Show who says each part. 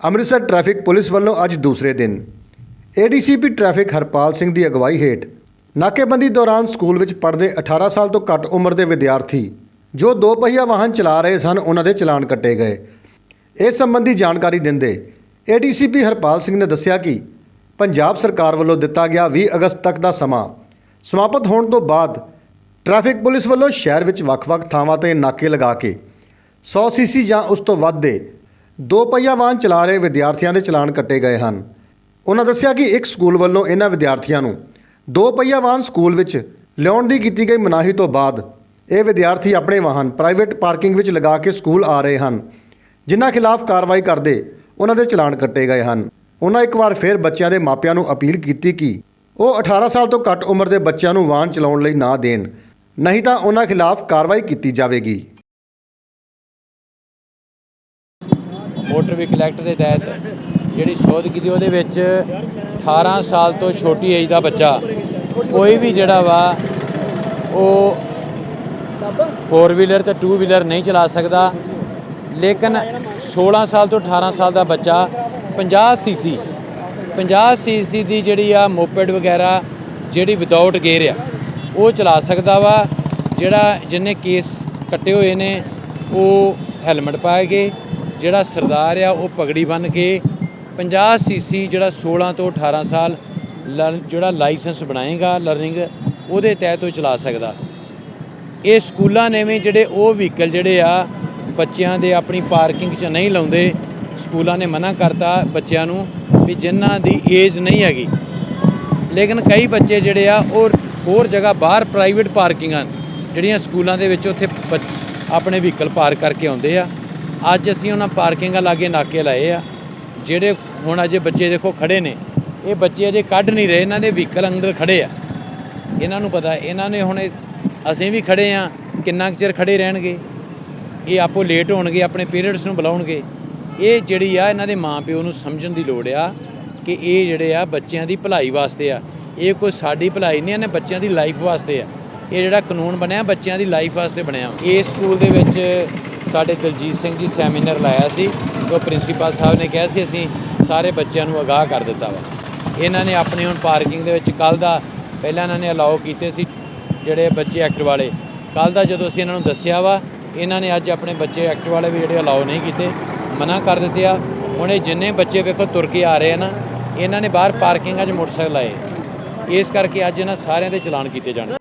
Speaker 1: Amritsar traffic police ਵੱਲੋਂ ਅੱਜ ਦੂਸਰੇ ਦਿਨ। ਏਡੀਸੀਪੀ ਟ੍ਰੈਫਿਕ ਹਰਪਾਲ ਸਿੰਘ ਦੀ ਅਗਵਾਈ ਹੇਠ ਨਾਕੇਬੰਦੀ ਦੌਰਾਨ ਸਕੂਲ ਵਿੱਚ ਪੜ੍ਹਦੇ 18 ਸਾਲ ਤੋਂ ਘੱਟ ਉਮਰ ਦੇ ਵਿਦਿਆਰਥੀ ਜੋ ਦੋ ਪਹੀਆ ਵਾਹਨ ਚਲਾ ਰਹੇ ਸਨ, ਉਹਨਾਂ ਦੇ ਚਲਾਨ ਕੱਟੇ ਗਏ। ਇਸ ਸੰਬੰਧੀ ਜਾਣਕਾਰੀ ਦਿੰਦੇ ਏਡੀਸੀਪੀ ਹਰਪਾਲ ਸਿੰਘ ਨੇ ਦੱਸਿਆ ਕਿ ਪੰਜਾਬ ਸਰਕਾਰ ਵੱਲੋਂ ਦਿੱਤਾ ਗਿਆ 20 ਅਗਸਤ ਤੱਕ ਦਾ ਸਮਾਂ ਸਮਾਪਤ ਹੋਣ ਤੋਂ ਬਾਅਦ ਟ੍ਰੈਫਿਕ ਪੁਲਿਸ ਵੱਲੋਂ ਸ਼ਹਿਰ ਵਿੱਚ ਵੱਖ-ਵੱਖ ਥਾਵਾਂ ਤੇ ਨਾਕੇ ਲਗਾ ਕੇ 100 ਸੀਸੀ ਜਾਂ ਉਸ ਤੋਂ ਵੱਧ ਦੇ ਦੋ ਪਹੀਆ ਵਾਹਨ ਚਲਾ ਰਹੇ ਵਿਦਿਆਰਥੀਆਂ ਦੇ ਚਲਾਨ ਕੱਟੇ ਗਏ ਹਨ। ਉਹਨਾਂ ਦੱਸਿਆ ਕਿ ਇੱਕ ਸਕੂਲ ਵੱਲੋਂ ਇਹਨਾਂ ਵਿਦਿਆਰਥੀਆਂ ਨੂੰ ਦੋ ਪਹੀਆ ਵਾਹਨ ਸਕੂਲ ਵਿੱਚ ਲਿਆਉਣ ਦੀ ਕੀਤੀ ਗਈ ਮਨਾਹੀ ਤੋਂ ਬਾਅਦ ਇਹ ਵਿਦਿਆਰਥੀ ਆਪਣੇ ਵਾਹਨ ਪ੍ਰਾਈਵੇਟ ਪਾਰਕਿੰਗ ਵਿੱਚ ਲਗਾ ਕੇ ਸਕੂਲ ਆ ਰਹੇ ਹਨ, ਜਿਨ੍ਹਾਂ ਖਿਲਾਫ ਕਾਰਵਾਈ ਕਰਦੇ ਉਹਨਾਂ ਦੇ ਚਲਾਨ ਕੱਟੇ ਗਏ ਹਨ। ਉਹਨਾਂ ਇੱਕ ਵਾਰ ਫਿਰ ਬੱਚਿਆਂ ਦੇ ਮਾਪਿਆਂ ਨੂੰ ਅਪੀਲ ਕੀਤੀ ਕਿ ਉਹ 18 ਸਾਲ ਤੋਂ ਘੱਟ ਉਮਰ ਦੇ ਬੱਚਿਆਂ ਨੂੰ ਵਾਹਨ ਚਲਾਉਣ ਲਈ ਨਾ ਦੇਣ, ਨਹੀਂ ਤਾਂ ਉਹਨਾਂ ਖਿਲਾਫ ਕਾਰਵਾਈ ਕੀਤੀ ਜਾਵੇਗੀ।
Speaker 2: ਮੋਟਰ ਵਹੀਕਲ ਐਕਟ ਦੇ ਤਹਿਤ ਜਿਹੜੀ ਸੋਧ ਕੀਤੀ ਉਹਦੇ ਵਿੱਚ 18 ਸਾਲ ਤੋਂ ਛੋਟੀ ਏਜ ਦਾ ਬੱਚਾ ਕੋਈ ਵੀ ਜਿਹੜਾ ਵਾ ਉਹ ਫੋਰ ਵੀਲਰ ਤੇ ਟੂ ਵੀਲਰ ਨਹੀਂ ਚਲਾ ਸਕਦਾ। ਲੇਕਿਨ 16 ਸਾਲ ਤੋਂ 18 ਸਾਲ ਦਾ ਬੱਚਾ 50 ਸੀਸੀ 50 ਸੀਸੀ ਦੀ ਜਿਹੜੀ ਆ ਮੋਪੈਡ ਵਗੈਰਾ ਜਿਹੜੀ ਵਿਦਆਊਟ ਗੇਅਰ ਆ, ਉਹ ਚਲਾ ਸਕਦਾ ਵਾ। ਜਿਹੜਾ ਜਿੰਨੇ ਕੇਸ ਕੱਟੇ ਹੋਏ ਨੇ, ਉਹ ਹੈਲਮਟ ਪਾ ਕੇ ਜਿਹੜਾ ਸਰਦਾਰ ਆ, ਉਹ ਪਗੜੀ ਬੰਨ ਕੇ 50 ਸੀਸੀ ਜਿਹੜਾ 16 ਤੋਂ 18 ਸਾਲ ਲਰਨ- ਜਿਹੜਾ ਲਾਇਸੈਂਸ ਬਣਾਏਗਾ ਲਰਨਿੰਗ, ਉਹਦੇ ਤਹਿਤ ਉਹ ਚਲਾ ਸਕਦਾ। ਇਹ ਸਕੂਲਾਂ ਨੇ ਵੀ ਜਿਹੜੇ ਉਹ ਵਹੀਕਲ ਜਿਹੜੇ ਆ, ਬੱਚਿਆਂ ਦੇ ਆਪਣੀ ਪਾਰਕਿੰਗ 'ਚ ਨਹੀਂ ਲਾਉਂਦੇ, ਸਕੂਲਾਂ ਨੇ ਮਨਾ ਕਰਤਾ ਬੱਚਿਆਂ ਨੂੰ ਵੀ ਜਿਨ੍ਹਾਂ ਦੀ ਏਜ ਨਹੀਂ ਹੈਗੀ। ਲੇਕਿਨ ਕਈ ਬੱਚੇ ਜਿਹੜੇ ਆ, ਉਹ ਹੋਰ ਜਗ੍ਹਾ ਬਾਹਰ ਪ੍ਰਾਈਵੇਟ ਪਾਰਕਿੰਗਾਂ ਜਿਹੜੀਆਂ ਸਕੂਲਾਂ ਦੇ ਵਿੱਚ ਉੱਥੇ ਬੱਚ- ਆਪਣੇ ਵਹੀਕਲ ਪਾਰਕ ਕਰਕੇ ਆਉਂਦੇ ਆ। ਅੱਜ ਅਸੀਂ ਉਹਨਾਂ ਪਾਰਕਿੰਗਾਂ ਲਾਗੇ ਨਾਕੇ ਲਾਏ ਆ, ਜਿਹੜੇ ਹੁਣ ਅਜੇ ਬੱਚੇ ਦੇਖੋ ਖੜੇ ਨੇ। ਇਹ ਬੱਚੇ ਅਜੇ ਕੱਢ ਨਹੀਂ ਰਹੇ, ਇਹਨਾਂ ਦੇ ਵਹੀਕਲ ਅੰਦਰ ਖੜੇ ਆ। ਇਹਨਾਂ ਨੂੰ ਪਤਾ, ਇਹਨਾਂ ਨੇ ਹੁਣ ਅਸੀਂ ਵੀ ਖੜੇ ਆ, ਕਿੰਨਾ ਕੁ ਚਿਰ ਖੜੇ ਰਹਿਣਗੇ? ਇਹ ਆਪੋ ਲੇਟ ਹੋਣਗੇ, ਆਪਣੇ ਪੇਰੈਂਟਸ ਨੂੰ ਬੁਲਾਉਣਗੇ। ਇਹ ਜਿਹੜੀ ਆ, ਇਹਨਾਂ ਦੇ ਮਾਪਿਓ ਨੂੰ ਸਮਝਣ ਦੀ ਲੋੜ ਆ ਕਿ ਇਹ ਜਿਹੜੇ ਆ, ਬੱਚਿਆਂ ਦੀ ਭਲਾਈ ਵਾਸਤੇ ਆ। ਇਹ ਕੋਈ ਸਾਡੀ ਭਲਾਈ ਨਹੀਂ, ਇਹਨੇ ਬੱਚਿਆਂ ਦੀ ਲਾਈਫ ਵਾਸਤੇ ਆ। ਇਹ ਜਿਹੜਾ ਕਾਨੂੰਨ ਬਣਿਆ, ਬੱਚਿਆਂ ਦੀ ਲਾਈਫ ਵਾਸਤੇ ਬਣਿਆ। ਇਸ ਸਕੂਲ ਦੇ ਵਿੱਚ ਸਾਡੇ ਦਲਜੀਤ ਸਿੰਘ ਜੀ ਸੈਮੀਨਾਰ ਲਾਇਆ ਸੀ ਉਹ ਪ੍ਰਿੰਸੀਪਲ ਸਾਹਿਬ ਨੇ ਕਿਹਾ ਸੀ, ਅਸੀਂ ਸਾਰੇ ਬੱਚਿਆਂ ਨੂੰ ਅਗਾਹ ਕਰ ਦਿੱਤਾ ਵਾ। ਇਹਨਾਂ ਨੇ ਆਪਣੀ ਹੁਣ ਪਾਰਕਿੰਗ ਦੇ ਵਿੱਚ ਕੱਲ ਦਾ ਪਹਿਲਾਂ ਇਹਨਾਂ ਨੇ ਅਲਾਉ ਕੀਤੇ ਸੀ, ਜਿਹੜੇ ਬੱਚੇ ਐਕਟ ਵਾਲੇ। ਕੱਲ ਦਾ ਜਦੋਂ ਅਸੀਂ ਇਹਨਾਂ ਨੂੰ ਦੱਸਿਆ ਵਾ, ਇਹਨਾਂ ਨੇ ਅੱਜ ਆਪਣੇ ਬੱਚੇ ਐਕਟ ਵਾਲੇ ਵੀ ਜਿਹੜੇ ਅਲਾਉ ਨਹੀਂ ਕੀਤੇ, ਮਨਾ ਕਰ ਦਿੱਤੇ ਆ। ਹੁਣ ਇਹ ਜਿੰਨੇ ਬੱਚੇ ਵੇਖੋ ਤੁਰ ਕੇ ਆ ਰਹੇ ਆ ਨਾ, ਇਹਨਾਂ ਨੇ ਬਾਹਰ ਪਾਰਕਿੰਗਾਂ 'ਚ ਮੋਟਰਸਾਈਕਲ ਲਾਏ। ਇਸ ਕਰਕੇ ਅੱਜ ਇਹਨਾਂ ਸਾਰਿਆਂ ਦੇ ਚਲਾਨ ਕੀਤੇ ਜਾਣਗੇ।